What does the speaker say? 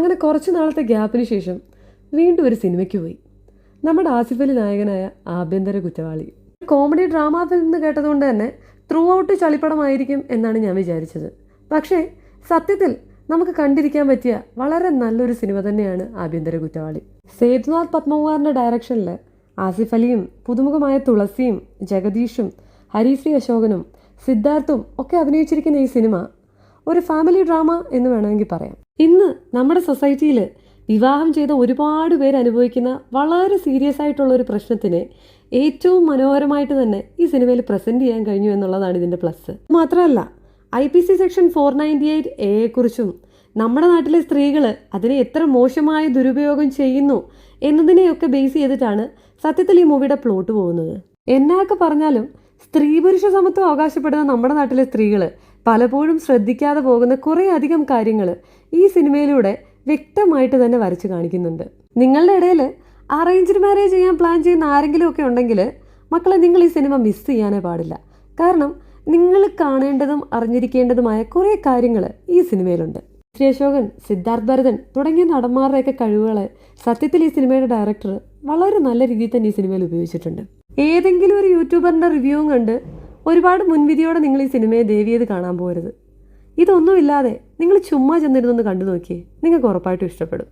അങ്ങനെ കുറച്ച് നാളത്തെ ഗ്യാപ്പിന് ശേഷം വീണ്ടും ഒരു സിനിമയ്ക്ക് പോയി. നമ്മുടെ ആസിഫ് അലി നായകനായ ആഭ്യന്തര കുറ്റവാളി. കോമഡി ഡ്രാമ ഫിലിം എന്ന് കേട്ടതുകൊണ്ട് തന്നെ ത്രൂ ഔട്ട് ചളിപ്പടമായിരിക്കും എന്നാണ് ഞാൻ വിചാരിച്ചത്. പക്ഷേ സത്യത്തിൽ നമുക്ക് കണ്ടിരിക്കാൻ പറ്റിയ വളരെ നല്ലൊരു സിനിമ തന്നെയാണ് ആഭ്യന്തര കുറ്റവാളി. സേതുനാഥ് പത്മകുമാറിന്റെ ഡയറക്ഷനിൽ ആസിഫ് അലിയും പുതുമുഖമായ തുളസിയും ജഗദീഷും ഹരീശ്രീ അശോകനും സിദ്ധാർത്ഥും ഒക്കെ അഭിനയിച്ചിരിക്കുന്ന ഈ സിനിമ ഒരു ഫാമിലി ഡ്രാമ എന്ന് വേണമെങ്കിൽ പറയാം. ഇന്ന് നമ്മുടെ സൊസൈറ്റിയിൽ വിവാഹം ചെയ്ത ഒരുപാട് പേര് അനുഭവിക്കുന്ന വളരെ സീരിയസ് ആയിട്ടുള്ള ഒരു പ്രശ്നത്തിനെ ഏറ്റവും മനോഹരമായിട്ട് തന്നെ ഈ സിനിമയിൽ പ്രസന്റ് ചെയ്യാൻ കഴിഞ്ഞു എന്നുള്ളതാണ് ഇതിന്റെ പ്ലസ് മാത്രമല്ല I P C section four ninety eight എയെക്കുറിച്ചും നമ്മുടെ നാട്ടിലെ സ്ത്രീകൾ അതിനെ എത്ര മോശമായ ദുരുപയോഗം ചെയ്യുന്നു എന്നതിനെയൊക്കെ ബേസ് ചെയ്തിട്ടാണ് സത്യത്തിൽ ഈ മൂവിയുടെ പ്ലോട്ട് പോകുന്നത്. എന്നാക്കെ പറഞ്ഞാലും സ്ത്രീ പുരുഷ സമത്വം അവകാശപ്പെടുന്ന നമ്മുടെ നാട്ടിലെ സ്ത്രീകൾ പലപ്പോഴും ശ്രദ്ധിക്കാതെ പോകുന്ന കുറേ അധികം കാര്യങ്ങൾ ഈ സിനിമയിലൂടെ വ്യക്തമായിട്ട് തന്നെ വരച്ച് കാണിക്കുന്നുണ്ട്. നിങ്ങളുടെ ഇടയിൽ അറേഞ്ച്ഡ് മാരേജ് ചെയ്യാൻ പ്ലാൻ ചെയ്യുന്ന ആരെങ്കിലും ഒക്കെ ഉണ്ടെങ്കിൽ മക്കളെ നിങ്ങൾ ഈ സിനിമ മിസ് ചെയ്യാനേ പാടില്ല. കാരണം നിങ്ങൾ കാണേണ്ടതും അറിഞ്ഞിരിക്കേണ്ടതുമായ കുറേ കാര്യങ്ങൾ ഈ സിനിമയിലുണ്ട്. ശ്രീ അശോകൻ സിദ്ധാർത്ഥ് ഭരതൻ തുടങ്ങിയ നടന്മാരുടെയൊക്കെ കഴിവുകളെ സത്യത്തിൽ ഈ സിനിമയുടെ ഡയറക്ടർ വളരെ നല്ല രീതിയിൽ തന്നെ ഈ സിനിമയിൽ ഉപയോഗിച്ചിട്ടുണ്ട്. ഏതെങ്കിലും ഒരു യൂട്യൂബറിന്റെ റിവ്യൂവും കണ്ട് ഒരുപാട് മുൻവിധിയോടെ നിങ്ങൾ ഈ സിനിമയെ ദേവിയത് കാണാൻ പോകരുത് ഇതൊന്നുമില്ലാതെ നിങ്ങൾ ചുമ്മാ ചെന്നിരുന്നൊന്ന് കണ്ടു നോക്കിയേ നിങ്ങൾക്ക് ഉറപ്പായിട്ടും ഇഷ്ടപ്പെടും.